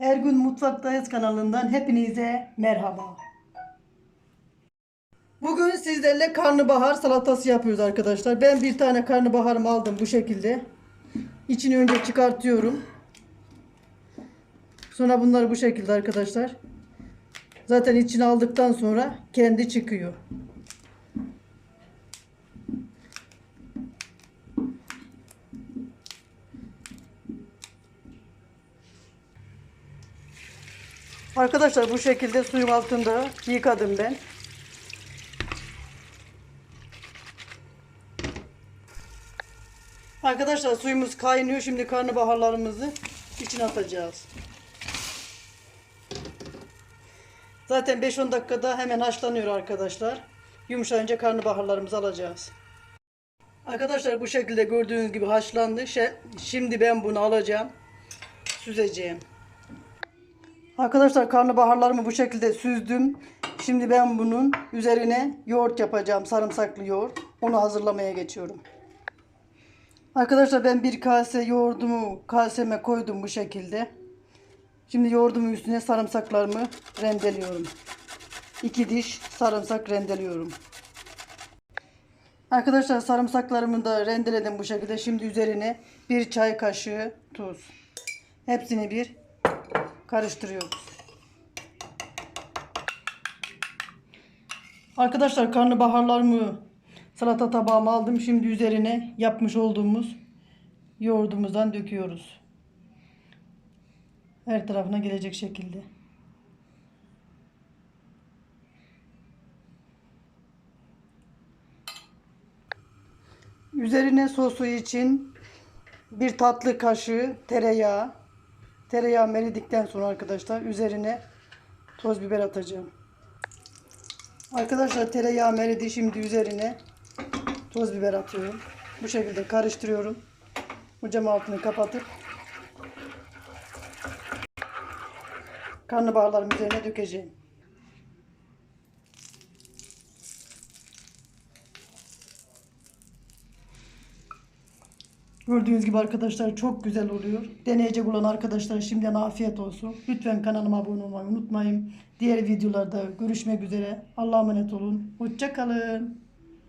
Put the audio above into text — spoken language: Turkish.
Ergün Mutfaktayız kanalından hepinize merhaba. Bugün sizlerle karnabahar salatası yapıyoruz arkadaşlar. Ben bir tane karnabaharımı aldım bu şekilde. İçini önce çıkartıyorum. Sonra bunları bu şekilde arkadaşlar. Zaten içini aldıktan sonra kendi çıkıyor. Arkadaşlar bu şekilde suyun altında yıkadım ben. Arkadaşlar suyumuz kaynıyor. Şimdi karnabaharlarımızı içine atacağız. Zaten 5-10 dakikada hemen haşlanıyor arkadaşlar. Yumuşayınca karnabaharlarımızı alacağız. Arkadaşlar bu şekilde gördüğünüz gibi haşlandı. Şimdi ben bunu alacağım. Süzeceğim. Arkadaşlar karnabaharlarımı bu şekilde süzdüm. Şimdi ben bunun üzerine yoğurt yapacağım. Sarımsaklı yoğurt. Onu hazırlamaya geçiyorum. Arkadaşlar ben bir kase yoğurdumu kaseme koydum bu şekilde. Şimdi yoğurdumun üstüne sarımsaklarımı rendeliyorum. 2 diş sarımsak rendeliyorum. Arkadaşlar sarımsaklarımı da rendeledim bu şekilde. Şimdi üzerine bir çay kaşığı tuz. Hepsini bir karıştırıyoruz. Arkadaşlar karnabaharlarımı salata tabağıma aldım. Şimdi üzerine yapmış olduğumuz yoğurdumuzdan döküyoruz. Her tarafına gelecek şekilde. Üzerine sosu için bir tatlı kaşığı tereyağı. Tereyağı eridikten sonra arkadaşlar üzerine toz biber atacağım. Arkadaşlar tereyağı eridi şimdi üzerine toz biber atıyorum. Bu şekilde karıştırıyorum. Bu cam altını kapatıp karnabaharların üzerine dökeceğim. Gördüğünüz gibi arkadaşlar çok güzel oluyor. Deneyecek olan arkadaşlar şimdiden afiyet olsun. Lütfen kanalıma abone olmayı unutmayın. Diğer videolarda görüşmek üzere. Allah'a emanet olun. Hoşça kalın.